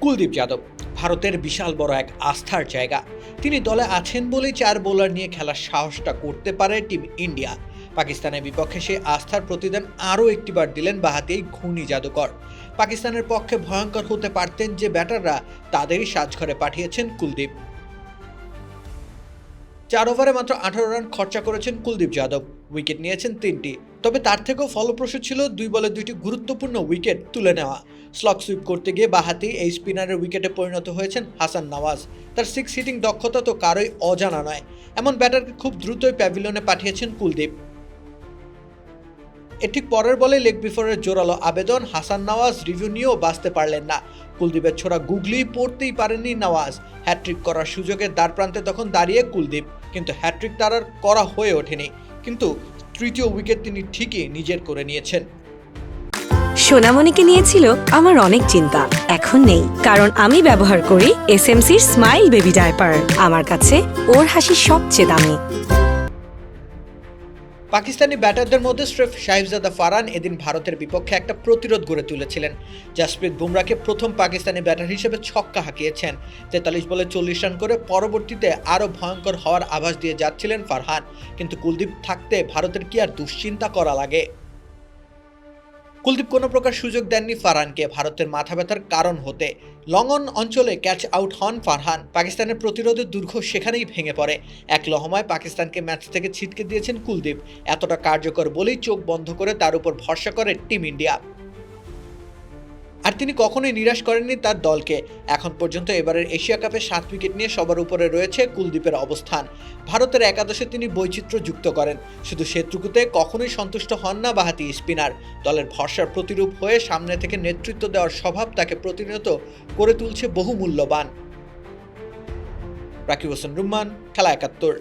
কুলদীপ যাদব, ভারতের বিশাল বড় এক আস্থার জায়গা। তিনি দলে আছেন বলেই চার বোলার নিয়ে খেলার সাহসটা করতে পারে টিম ইন্ডিয়া। পাকিস্তানের বিপক্ষে সেই আস্থার প্রতিদান আরও একটিবার দিলেন বাহাতি ঘূর্ণি জাদুকর। পাকিস্তানের পক্ষে ভয়ঙ্কর হতে পারতেন যে ব্যাটাররা তাদেরই সাজঘরে পাঠিয়েছেন কুলদীপ। চার ওভারে মাত্র আঠারো রান খরচা করেছেন কুলদীপ যাদব। উইকেট নিয়েছেন তিনটি। তবে তার থেকেও ফলপ্রসূ ছিল দুই বলে দুইটি গুরুত্বপূর্ণ উইকেট তুলে নেওয়া। স্লক সুইপ করতে গিয়ে বাহাতি এই স্পিনারের উইকেটে পরিণত হয়েছেন হাসান নওয়াজ। তার সিক্স হিটিং দক্ষতা তো কারোই অজানা নয়। এমন ব্যাটারকে খুব দ্রুতই প্যাভিলিয়নে পাঠিয়েছেন কুলদীপ। এর ঠিক পরের বলে লেগ বিফোরের জোরালো আবেদন হাসান নওয়াজ রিভিউ নিয়েও বাঁচতে পারলেন না। কুলদীপের ছোড়া গুগলি পড়তেই পারেননি নওয়াজ। হ্যাট্রিক করার সুযোগের দ্বার প্রান্তে তখন দাঁড়িয়ে কুলদীপ। কিন্তু হ্যাট্রিক তার আর করা হয়ে ওঠেনি। কিন্তু তৃতীয় উইকেট তিনি ঠিকই নিজের করে নিয়েছেন। সোনামণিকে নিয়েছিল আমার অনেক চিন্তা, এখন নেই। কারণ আমি ব্যবহার করি এস এসএমসির স্মাইল বেবি ডায়পার। আমার কাছে ওর হাসি সবচেয়ে দামি। পাকিস্তানি ব্যাটারদের মধ্যে স্রেফ শাহিবজাদা ফারান এদিন ভারতের বিপক্ষে একটা প্রতিরোধ গড়ে তুলেছিলেন। জাসপ্রীত বুমরাকে প্রথম পাকিস্তানি ব্যাটার হিসেবে ছক্কা হাঁকিয়েছেন। তেতাল্লিশ বলে চল্লিশ রান করে পরবর্তীতে আরও ভয়ঙ্কর হওয়ার আভাস দিয়ে যাচ্ছিলেন ফারহান। কিন্তু কুলদীপ থাকতে ভারতের কি আর দুশ্চিন্তা করা লাগে? কুলদীপ কোনো প্রকার সুযোগ দেননি ফারহানকে। ভারতের মাথা ব্যথার কারণ হতে লঙ্গন অঞ্চলে ক্যাচ আউট হন ফারহান। পাকিস্তানের প্রতিরোধের দুর্ঘ সেখানেই ভেঙে পড়ে। এক লহমায় পাকিস্তানকে ম্যাচ থেকে ছিটকে দিয়েছেন কুলদীপ। এতটা কার্যকর বলেই চোখ বন্ধ করে তার উপর ভরসা করে টিম ইন্ডিয়া আর তিনি কখনোই নিরাশ করেননি তার দলকে। এখন পর্যন্ত এবারের এশিয়া কাপে সাত উইকেট নিয়ে সবার উপরে রয়েছে কুলদীপের অবস্থান। ভারতের একাদশে তিনি বৈচিত্র্য যুক্ত করেন। শুধু সেটুকুতে কখনোই সন্তুষ্ট হন না বাহাতি স্পিনার। দলের ভরসার প্রতিরূপ হয়ে সামনে থেকে নেতৃত্ব দেওয়ার স্বভাব তাকে প্রতিনিয়ত করে তুলছে বহু মূল্যবান রাকিব হোসেন রুম্মান, খেলা একাত্তর।